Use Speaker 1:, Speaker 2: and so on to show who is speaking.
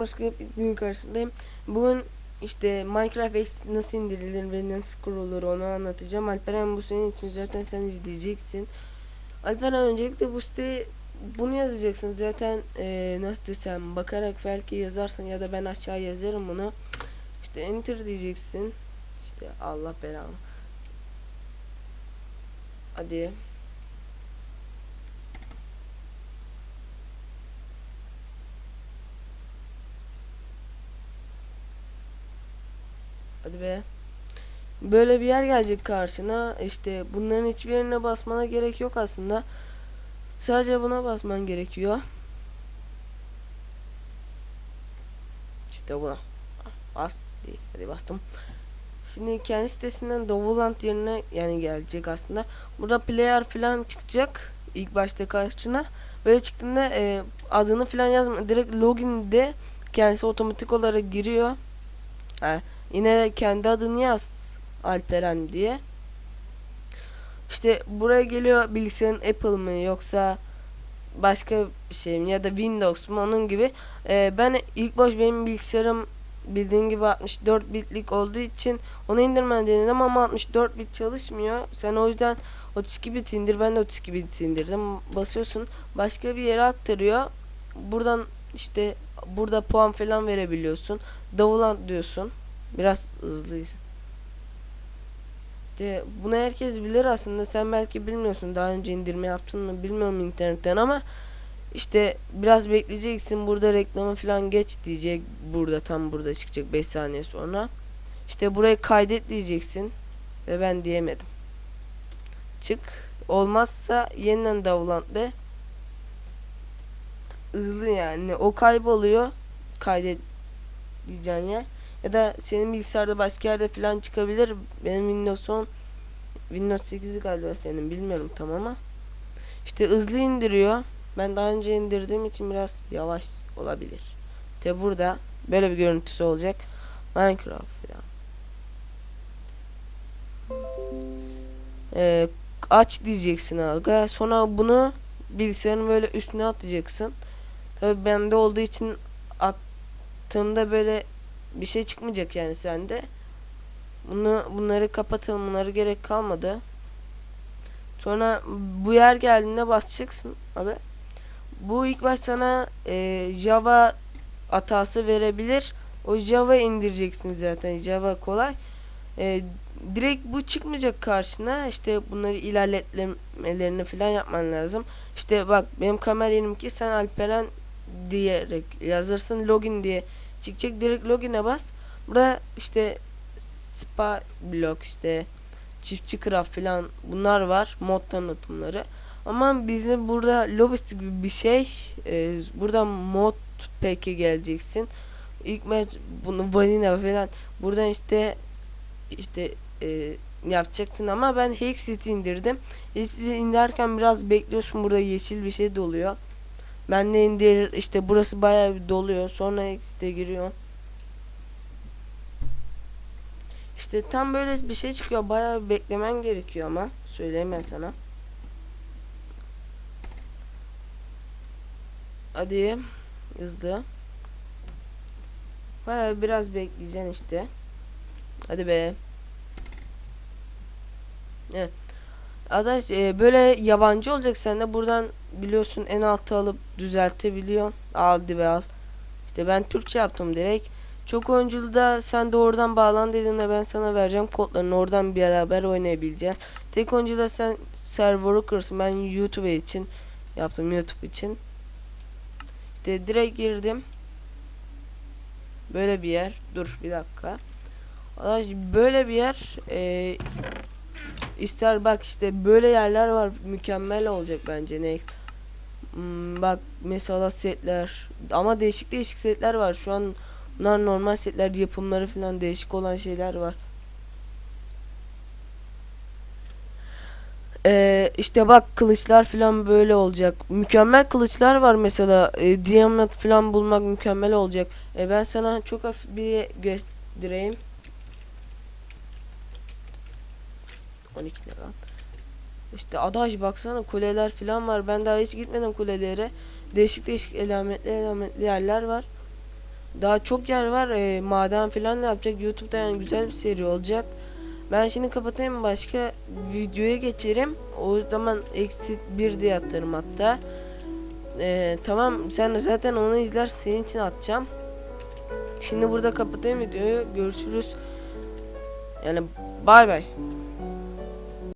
Speaker 1: Başka bir gün karşısındayım. Bugün işte Minecraft X nasıl indirilir ve nasıl kurulur onu anlatacağım. Alperen bu senin için zaten sen izleyeceksin. Alperen öncelikle bu site bunu yazacaksın zaten eee, nasıl desem bakarak belki yazarsın ya da ben aşağı yazarım bunu. İşte enter diyeceksin. İşte Allah belanı. Hadi. Hadi be. Böyle bir yer gelecek karşına. İşte bunların hiçbirine basmana gerek yok aslında. Sadece buna basman gerekiyor. İşte buna. Bas. Hadi bastım. Şimdi kendi sitesinden Dovuland yerine yani gelecek aslında. Burada player falan çıkacak. ilk başta karşına. Böyle çıktığında e, adını falan yazma. Direkt login de kendisi otomatik olarak giriyor. Ha, Yine kendi adını yaz Alperen diye. İşte buraya geliyor bilgisayarın Apple mı yoksa başka bir şey mi ya da Windows mu onun gibi. Ee, ben ilk baş benim bilgisayarım bildiğin gibi 64 bitlik olduğu için onu indirmen denedim ama 64 bit çalışmıyor. Sen o yüzden 32 bit indir ben de 32 bit indirdim. Basıyorsun başka bir yere aktarıyor. Buradan işte burada puan falan verebiliyorsun. Davulant diyorsun. Biraz hızlıyız. De, bunu herkes bilir aslında. Sen belki bilmiyorsun. Daha önce indirme yaptın mı bilmiyorum internetten ama işte biraz bekleyeceksin. Burada reklamı falan geç diyecek. Burada tam burada çıkacak 5 saniye sonra. İşte burayı kaydet diyeceksin. Ve ben diyemedim. Çık. Olmazsa yeniden davlant de. Hızlı yani. O kayboluyor. Kaydet diyeceğin yer. Ya da senin bilgisayarda başka yerde falan çıkabilir. Benim Windows 10 Windows 8 galiba senin bilmiyorum tam ama. İşte hızlı indiriyor. Ben daha önce indirdiğim için biraz yavaş olabilir. De burada böyle bir görüntüsü olacak. Minecraft falan. Ee, aç diyeceksin alga. Sonra bunu bilgisayarın böyle üstüne atacaksın. Tabi bende olduğu için attığımda böyle bir şey çıkmayacak yani sende. Bunu bunları kapatalım. Bunları gerek kalmadı. Sonra bu yer geldiğinde basacaksın abi. Bu ilk baş sana e, Java hatası verebilir. O Java indireceksin zaten. Java kolay. E, direkt bu çıkmayacak karşına. İşte bunları ilerletmelerini falan yapman lazım. İşte bak benim kamera ki sen Alperen diyerek yazırsın login diye çıkacak direkt login'e bas. Burada işte spa blok işte çiftçi craft falan bunlar var mod tanıtımları. Ama bizim burada lobbyist gibi bir şey e, burada mod peki geleceksin. İlk maç bunu vanilla falan buradan işte işte e, yapacaksın ama ben Hexit indirdim. Hexit inderken biraz bekliyorsun burada yeşil bir şey doluyor. Ben de indir işte burası bayağı bir doluyor. Sonra Exit'e giriyor. İşte tam böyle bir şey çıkıyor. Bayağı bir beklemen gerekiyor ama. Söyleyeyim ben sana. Hadi. Hızlı. Bayağı biraz bekleyeceksin işte. Hadi be. Evet. Adaş e, böyle yabancı olacak sen de buradan biliyorsun en altı alıp düzeltebiliyorsun. Al dibe al. İşte ben Türkçe yaptım direkt. Çok oyunculu da sen de oradan bağlan dediğinde ben sana vereceğim kodlarını oradan beraber oynayabileceğiz. Tek oyuncuda sen server'ı kursun. Ben YouTube için yaptım YouTube için. İşte direkt girdim. Böyle bir yer. Dur bir dakika. Böyle bir yer. E, İster bak işte böyle yerler var mükemmel olacak bence ne hmm, bak mesela setler ama değişik değişik setler var. Şu an bunlar normal setler yapımları falan değişik olan şeyler var. Ee, işte bak kılıçlar falan böyle olacak. Mükemmel kılıçlar var mesela. E, diamond falan bulmak mükemmel olacak. E, ben sana çok hafif bir göstereyim 12 lira. İşte adaş baksana kuleler falan var. Ben daha hiç gitmedim kulelere. Değişik değişik elametli elametli yerler var. Daha çok yer var. E, maden falan da yapacak. YouTube'da yani güzel bir seri olacak. Ben şimdi kapatayım başka videoya geçerim. O zaman eksi bir diye atarım hatta. E, tamam sen zaten onu izler senin için atacağım. Şimdi burada kapatayım videoyu. Görüşürüz. Yani bay bay.